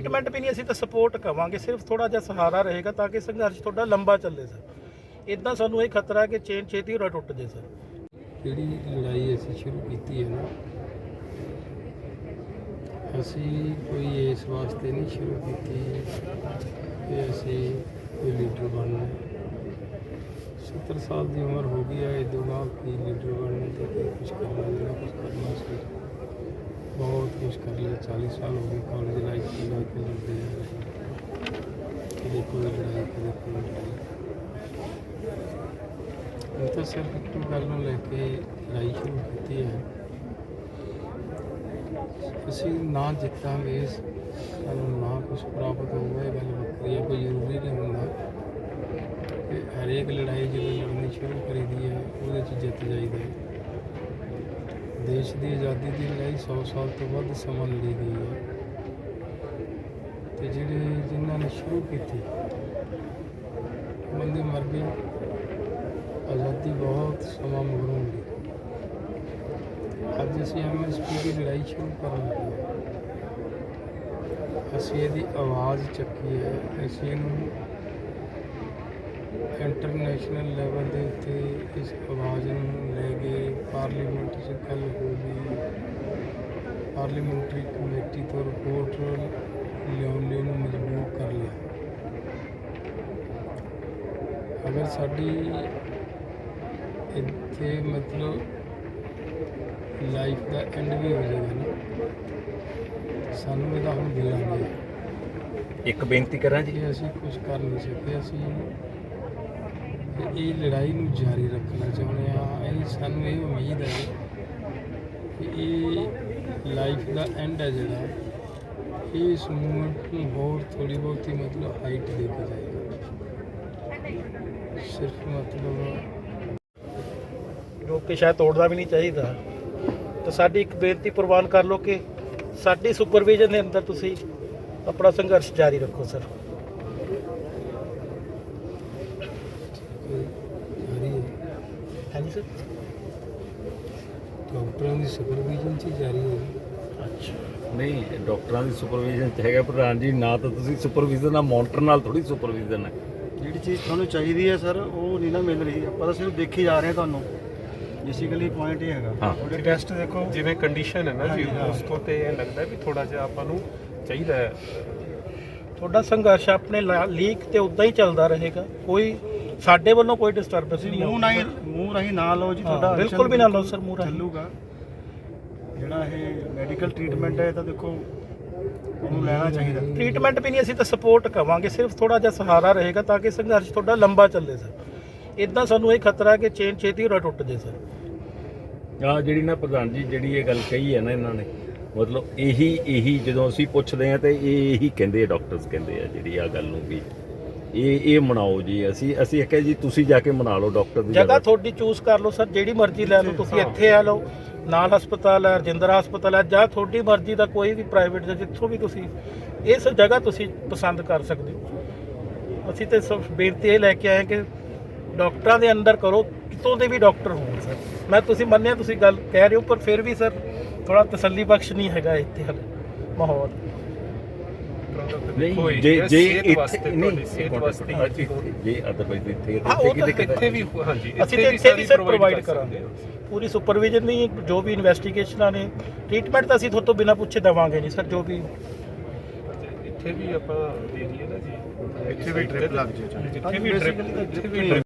Treatment ਵੀ ਨਹੀਂ, ਅਸੀਂ ਤਾਂ ਸਪੋਰਟ ਕਵਾਂਗੇ। ਸਿਰਫ ਥੋੜਾ ਜਿਹਾ ਸਹਾਰਾ ਰਹੇਗਾ ਤਾਂ ਕਿ ਸੰਘਰਸ਼ ਤੁਹਾਡਾ ਲੰਬਾ ਚੱਲੇ ਸਰ ਇਦਾਂ ਸਾਨੂੰ ਇਹ ਖਤਰਾ ਕਿ ਚੇਨ ਛੇਤੀ ਉਰਾ ਟੁੱਟ ਜੇ ਸਰ ਜਿਹੜੀ ਲੜਾਈ ਅਸੀਂ ਸ਼ੁਰੂ ਕੀਤੀ ਹੈ ਨਾ, ਅਸੀਂ ਕੋਈ ਇਸ ਵਾਸਤੇ ਨਹੀਂ ਸ਼ੁਰੂ ਕੀਤੀ ਕਿ ਅਸੀਂ ਕੋਈ ਲੀਡਰ ਬਣਨਾ 70 ਸਾਲ ਦੀ ਉਮਰ ਹੋ ਗਈ ਹੈ ਇਹ ਤੋਂ ਕੀ ਲੀਡਰ ਬਣਨਾ ਤੇ ਕੁਝ ਕਰਨਾ, ਜਿਹੜਾ ਕੁਝ ਕਰਨਾ ਸੀ। ਬਹੁਤ ਕੁਝ ਕਰ ਲਿਆ 40 ਸਾਲ ਹੋ ਗਏ ਕਾਲਜ ਲਾਈਫ ਦੇ ਵਿੱਚ ਲੜਦੇ ਆ ਕਦੇ ਕੋਈ ਲੜਾਈ ਕਦੇ ਕੋਈ ਲੜਾਈ। ਇਹ ਤਾਂ ਸਿਰਫ ਇੱਕ ਗੱਲ ਨੂੰ ਲੈ ਕੇ ਲੜਾਈ ਸ਼ੁਰੂ ਕੀਤੀ ਹੈ। ਅਸੀਂ ਨਾ ਜਿੱਤਾਂਗੇ, ਸਾਨੂੰ ਨਾ ਕੁਝ ਪ੍ਰਾਪਤ ਹੋਊਗਾ, ਇਹ ਗੱਲ ਵੱਖਰੀ ਹੈ, ਕੋਈ ਜ਼ਰੂਰੀ ਨਹੀਂ ਹੁੰਦਾ। ਕਿ ਹਰੇਕ ਲੜਾਈ ਜਦੋਂ ਲੜਨੀ ਸ਼ੁਰੂ ਕਰੀਦੀ ਹੈ, ਉਹਦੇ 'ਚ ਜਿੱਤ ਜਾਈਦਾ ਹੈ। ਦੇਸ਼ ਦੀ ਆਜ਼ਾਦੀ ਦੀ ਲੜਾਈ 100 ਸਾਲ ਤੋਂ ਵੱਧ ਸਮਾਂ ਲੜੀ ਗਈ ਹੈ। ਤੇ ਜਿਹੜੇ ਜਿਨ੍ਹਾਂ ਨੇ ਸ਼ੁਰੂ ਕੀਤੀ ਬੰਦੇ ਮਰ ਗਏ। ਆਜ਼ਾਦੀ ਬਹੁਤ ਸਮਾਂ ਮਗਰੋਂ ਮਿਲੀ ਅੱਜ ਅਸੀਂ ਐਮਐਸਪੀ ਦੀ ਲੜਾਈ ਸ਼ੁਰੂ ਕਰਨ ਲੱਗੇ ਹਾਂ। ਅਸੀਂ ਇਹਦੀ ਆਵਾਜ਼ ਚੱਕੀ ਹੈ। ਅਸੀਂ ਇਹਨੂੰ ਇੰਟਰਨੈਸ਼ਨਲ ਲੈਵਲ ਦੇ ਉੱਤੇ ਇਸ ਆਵਾਜ਼ ਨੂੰ ਲੈ ਕੇ ਪਾਰਲੀਮੈਂਟ 'ਚ ਗੱਲ ਹੋਊਗੀ ਪਾਰਲੀਮੈਂਟਰੀ ਕਮੇਟੀ ਤੋਂ ਰਿਪੋਰਟ ਲਿਆਉਣ ਲਈ ਉਹਨੂੰ ਮਜਬੂਰ ਕਰ ਲਿਆ। ਅਗਰ ਸਾਡੀ ਇੱਥੇ ਮਤਲਬ ਲਾਈਫ ਦਾ ਐਂਡ ਵੀ ਹੋ ਜਾਏਗਾ ਨਾ ਸਾਨੂੰ ਇਹਦਾ ਹੁਣ ਦਿਲ ਆ ਗਿਆ ਇੱਕ ਬੇਨਤੀ ਕਰਾਂ ਜੀ। ਅਸੀਂ ਕੁਝ ਕਰ ਨਹੀਂ ਸਕੇ ਅਸੀਂ ਇਹ ਲੜਾਈ ਨੂੰ ਜਾਰੀ ਰੱਖਣਾ ਚਾਹੁੰਦੇ ਹਾਂ ਇਹ ਸਾਨੂੰ ਇਹ ਉਮੀਦ ਹੈ ਕਿ ਇਹ ਲਾਈਫ ਦਾ ਐਂਡ ਹੈ ਜਿਹੜਾ, ਇਹ ਇਸ ਮੂਵਮੈਂਟ ਨੂੰ ਹੋਰ ਥੋੜੀ ਬਹੁਤੀ ਮਤਲਬ ਹਾਈਟ ਦੇ ਕੇ ਜਾਏਗਾ। ਸਿਰਫ ਮਤਲਬ ਜੋ ਕਿ ਸ਼ਾਇਦ ਤੋੜਨਾ ਵੀ ਨਹੀਂ ਚਾਹੀਦਾ। ਤਾਂ ਸਾਡੀ ਇੱਕ ਬੇਨਤੀ ਪ੍ਰਵਾਨ ਕਰ ਲਓ ਕਿ ਸਾਡੀ ਸੁਪਰਵਿਜ਼ਨ ਦੇ ਅੰਦਰ ਤੁਸੀਂ ਆਪਣਾ ਸੰਘਰਸ਼ ਜਾਰੀ ਰੱਖੋ ਸਰ ਜਾਰੀ ਹੈ ਡਾਕਟਰਾਂ ਦੀ ਸੁਪਰਵਿਜ਼ਨ 'ਚ ਹੀ ਜਾਰੀ ਹੈ। ਅੱਛਾ। ਨਹੀਂ ਡਾਕਟਰਾਂ ਦੀ ਸੁਪਰਵਿਜ਼ਨ ਚ ਹੈਗਾ ਪ੍ਰਧਾਨ ਜੀ ਨਾ ਤਾਂ ਤੁਸੀਂ ਸੁਪਰਵਿਜ਼ਨ ਆ ਮੋਨੀਟਰ ਨਾਲ ਥੋੜੀ ਸੁਪਰਵਿਜ਼ਨ ਹੈ ਜਿਹੜੀ ਚੀਜ਼ ਤੁਹਾਨੂੰ ਚਾਹੀਦੀ ਹੈ ਸਰ ਉਹ ਨਹੀਂ ਨਾ ਮਿਲ ਰਹੀ। ਆਪਾਂ ਤਾਂ ਸਿਰਫ ਦੇਖੀ ਜਾ ਰਹੇ ਹਾਂ ਤੁਹਾਨੂੰ। ਬੇਸਿਕਲੀ ਪੁਆਇੰਟ ਇਹ ਹੈਗਾ। ਹਾਂ। ਤੁਹਾਡੇ ਟੈਸਟ ਦੇਖੋ। ਜਿਵੇਂ ਕੰਡੀਸ਼ਨ ਹੈ ਨਾ ਜੀ। ਉਸ ਤੋਂ ਤੇ ਇਹ ਲੱਗਦਾ ਵੀ ਥੋੜਾ ਜਿਹਾ ਆਪਾਂ ਨੂੰ ਚਾਹੀਦਾ ਹੈ। ਤੁਹਾਡਾ ਸੰਘਰਸ਼ ਆਪਣੇ ਲੀਕ ਤੇ ਉਦਾਂ ਹੀ ਚੱਲਦਾ ਰਹੇਗਾ। ਕੋਈ ਸਾਡੇ ਵੱਲੋਂ ਕੋਈ ਡਿਸਟਰਬੈਂਸ ਨਹੀਂ ਮੂੰਹ ਨਹੀਂ ਮੂੰਹ ਰਾਹੀਂ ਨਾ ਲਓ ਜੀ ਤੁਹਾਡਾ। ਬਿਲਕੁਲ ਵੀ ਨਾ ਲਓ ਸਰ ਮੂੰਹ ਰਾਹੀਂ। ਚੱਲੂਗਾ। ਜਿਹੜਾ ਇਹ ਮੈਡੀਕਲ ਟ੍ਰੀਟਮੈਂਟ ਹੈ ਤਾਂ ਦੇਖੋ ਉਹਨੂੰ ਲੈਣਾ ਚਾਹੀਦਾ। ਟ੍ਰੀਟਮੈਂਟ ਵੀ ਨਹੀਂ ਅਸੀਂ ਤਾਂ ਸਪੋਰਟ ਕਵਾਂਗੇ। ਸਿਰਫ ਥੋੜਾ ਜਿਹਾ ਸਹਾਰਾ ਰਹੇਗਾ ਤਾਂ ਕਿ ਸੰਘਰਸ਼ ਤੁਹਾਡਾ ਲੰਬਾ ਚੱਲੇ ਸਰ। ਇਦਾਂ ਸਾਨੂੰ ਇਹ ਖਤਰਾ ਕਿ ਚੇਨ ਛੇਤੀ ਉਰਾ ਟੁੱਟ ਜੇ ਸਰ। ਆ ਜਿਹੜੀ ਨਾ ਪ੍ਰਧਾਨ ਜੀ ਜਿਹੜੀ ਇਹ ਗੱਲ ਕਹੀ ਹੈ ਨਾ ਇਹਨਾਂ ਨੇ ਮਤਲਬ ਇਹੀ ਇਹੀ ਜਦੋਂ ਅਸੀਂ ਪੁੱਛਦੇ ਆ ਤੇ ਇਹ ਇਹੀ ਕਹਿੰਦੇ ਆ ਡਾਕਟਰਸ ਕਹਿੰਦੇ ਆ ਜਿਹੜੀ ਆ ਗੱਲ ਨੂੰ ਵੀ। ਇਹ ਇਹ ਮਨਾਓ ਜੀ ਅਸੀਂ ਅਸੀਂ ਕਹੇ ਜੀ ਤੁਸੀਂ ਜਾ ਕੇ ਮਨਾ ਲਓ ਡਾਕਟਰ ਦੀ ਜਗ੍ਹਾ ਤੁਹਾਡੀ ਚੂਜ਼ ਕਰ ਲਓ ਸਰ ਜਿਹੜੀ ਮਰਜ਼ੀ ਲੈ ਲਓ ਤੁਸੀਂ ਇੱਥੇ ਆ ਲਓ ਨਾਲ ਹਸਪਤਾਲ ਹੈ ਰਜਿੰਦਰਾ ਹਸਪਤਾਲ ਹੈ ਜਾਂ ਤੁਹਾਡੀ ਮਰਜ਼ੀ ਦਾ ਕੋਈ ਵੀ ਪ੍ਰਾਈਵੇਟ ਜਾਂ ਜਿੱਥੋਂ ਵੀ ਤੁਸੀਂ ਇਸ ਜਗ੍ਹਾ ਤੁਸੀਂ ਪਸੰਦ ਕਰ ਸਕਦੇ ਹੋ। ਅਸੀਂ ਤੇ ਸਿਰਫ ਬੇਨਤੀ ਇਹ ਲੈ ਕੇ ਆਏ ਕਿ ਡਾਕਟਰਾਂ ਦੇ ਅੰਦਰ ਕਰੋ ਕਿਤੋਂ ਦੇ ਵੀ ਡਾਕਟਰ ਹੋਣ ਸਰ। ਮੈਂ ਤੁਸੀਂ ਮੰਨਿਆ ਤੁਸੀਂ ਗੱਲ ਕਹਿ ਰਹੇ ਹੋ ਪਰ ਫਿਰ ਵੀ ਸਰ ਥੋੜਾ ਤਸੱਲੀ ਬਖਸ਼ ਨਹੀਂ ਹੈਗਾ ਇੱਥੇ ਹਾਲੇ ਮਾਹੌਲ। ਨਹੀਂ ਜੇ ਜੇ ਇੱਥੇ ਵਾਸਤੇ, ਨਹੀਂ ਸਿਹਤ ਵਾਸਤੇ ਇੱਥੇ- ਜੇ ਅਦਰਵਾਈਜ਼ ਇੱਥੇ ਤਾਂ ਕਿਤੇ ਇੱਥੇ ਵੀ ਹਾਂਜੀ ਅਸੀਂ ਤੇ ਇੱਥੇ ਵੀ ਸਰ ਪ੍ਰੋਵਾਈਡ ਕਰਾਂਗੇ। ਪੂਰੀ ਸੁਪਰਵਿਜ਼ਨ ਨਹੀਂ ਜੋ ਵੀ ਇਨਵੈਸਟੀਗੇਸ਼ਨਾਂ ਨੇ ਟ੍ਰੀਟਮੈਂਟ ਤਾਂ ਅਸੀਂ ਤੁਹਾਡੇ ਤੋਂ ਬਿਨਾਂ ਪੁੱਛੇ ਦੇਵਾਂਗੇ ਨਹੀਂ ਸਰ ਜੋ ਵੀ ਇੱਥੇ ਵੀ ਆਪਾਂ ਦੇ ਦਈਏ ਨਾ ਜੀ ਇੱਥੇ ਵੀ drip ਲੱਗ ਜੇ। ਜਿੱਥੇ ਵੀ ਤਾਂ ਜਿੱਥੇ ਵੀ